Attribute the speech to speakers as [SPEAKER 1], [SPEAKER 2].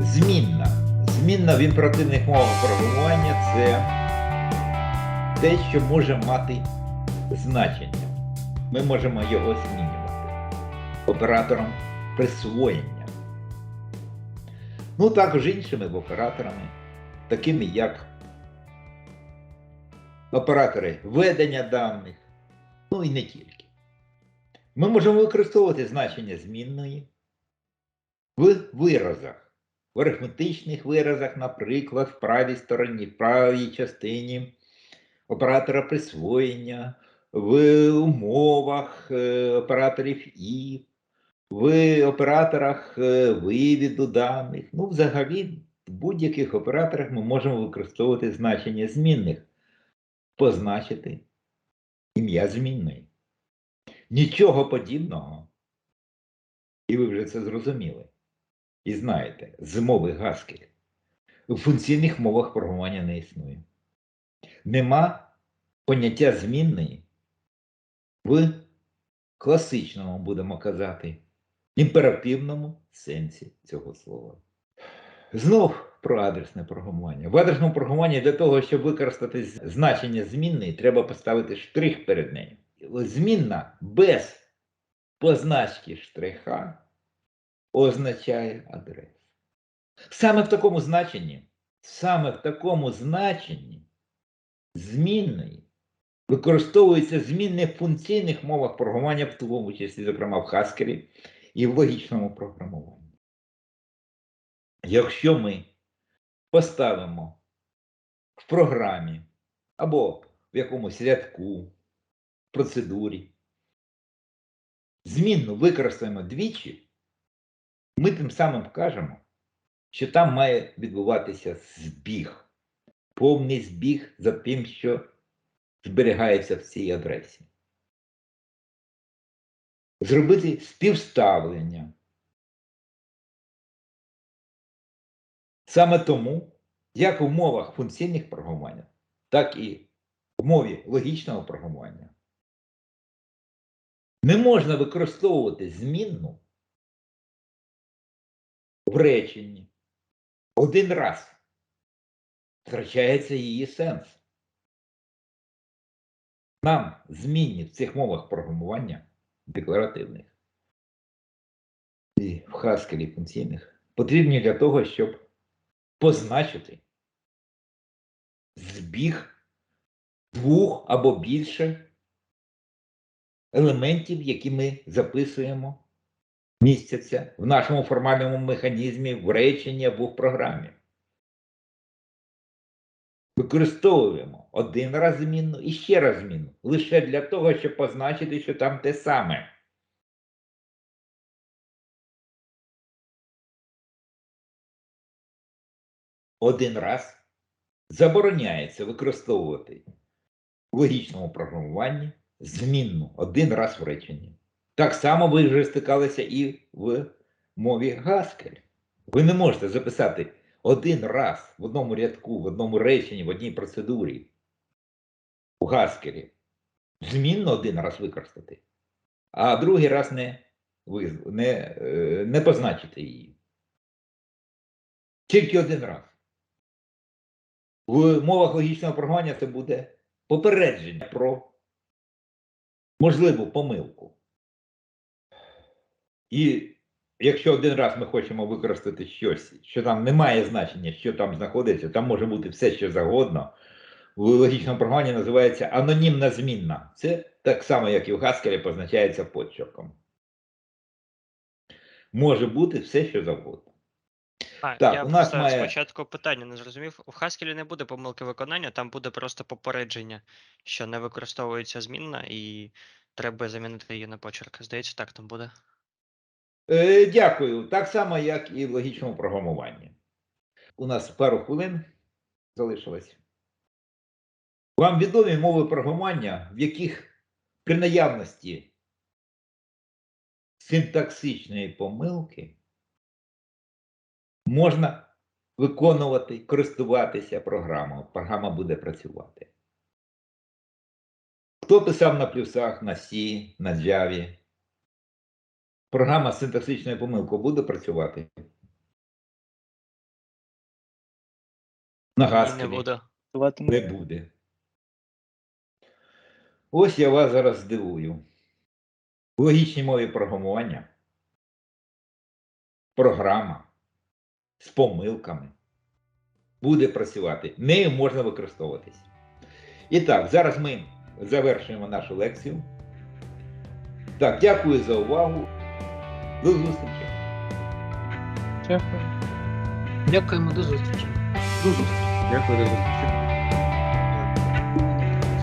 [SPEAKER 1] Змінна в імперативних мовах програмування це те, що може мати значення. Ми можемо його змінювати оператором присвоєння. Ну, також іншими операторами, такими як оператори ведення даних, ну і не тільки. Ми можемо використовувати значення змінної в виразах в арифметичних виразах, наприклад, в правій стороні, в правій частині оператора присвоєння, в умовах е, операторів і, в операторах е, вивіду даних. Ну, взагалі, в будь-яких операторах ми можемо використовувати значення змінних, позначити ім'я змінної. Нічого подібного, і ви вже це зрозуміли і знаєте, з мови Haskell у функційних мовах програмування не існує. Нема поняття змінної в класичному, будемо казати, імперативному сенсі цього слова. Знов про адресне програмування. В адресному програмуванні для того, щоб використати значення змінної, треба поставити штрих перед нею. Змінна без позначки штриха означає адресу. Саме в такому значенні, саме в такому значенні змінної використовуються змінні в функційних мовах програмування, в тому числі, зокрема, в Haskell і в логічному програмуванні. Якщо ми поставимо в програмі або в якомусь рядку, процедурі, змінну використаємо двічі, ми тим самим кажемо, що там має відбуватися збіг, повний збіг за тим, що зберігається в цій адресі. Зробити співставлення. Саме тому, як в мовах функційних програмування, так і в мові логічного програмування, не можна використовувати змінну в один раз. Втрачається її сенс. Нам змінні в цих мовах програмування декларативних. І в Haskell функційних потрібні для того, щоб позначити збіг двох або більше елементів, які ми записуємо містяться в нашому формальному механізмі в реченні або в програмі. Використовуємо один раз змінну і ще раз змінну, лише для того, щоб позначити, що там те саме. Один раз забороняється використовувати в логічному програмуванні змінну один раз в реченні. Так само ви вже стикалися і в мові Haskell. Ви не можете записати один раз в одному рядку, в одному реченні, в одній процедурі у Haskell. Змінно один раз використати, а другий раз не, не, е, не позначити її. Тільки один раз. В мовах логічного програмування це буде попередження про можливу помилку. І якщо один раз ми хочемо використати щось, що там не має значення, що там знаходиться, там може бути все, що завгодно. В логічному програмуванні називається анонімна змінна. Це так само, як і в Haskell позначається подчерком. Може бути все, що завгодно.
[SPEAKER 2] А,
[SPEAKER 1] Так,
[SPEAKER 2] я
[SPEAKER 1] у нас має-
[SPEAKER 2] спочатку питання не зрозумів. У Haskell не буде помилки виконання, там буде просто попередження, що не використовується змінна, і треба замінити її на почерк. Здається, так там буде.
[SPEAKER 1] Е, дякую. Так само, як і в логічному програмуванні. У нас пару хвилин залишилось. Вам відомі мови програмування, в яких при наявності синтаксичної помилки можна виконувати, користуватися програмою. Програма буде працювати. Хто писав на плюсах, на C, на Java? Програма з синтаксичною помилкою буде працювати? На Haskell
[SPEAKER 2] не буде.
[SPEAKER 1] Не буде. Ось я вас зараз здивую. В логічній мові програмування програма з помилками буде працювати. Нею можна використовуватись. І так, зараз ми завершуємо нашу лекцію. Так, дякую за увагу. До зустрічі.
[SPEAKER 3] Дякую.
[SPEAKER 4] Дякуємо до зустрічі.
[SPEAKER 1] До зустрічі.
[SPEAKER 5] Дякую, до зустрічі.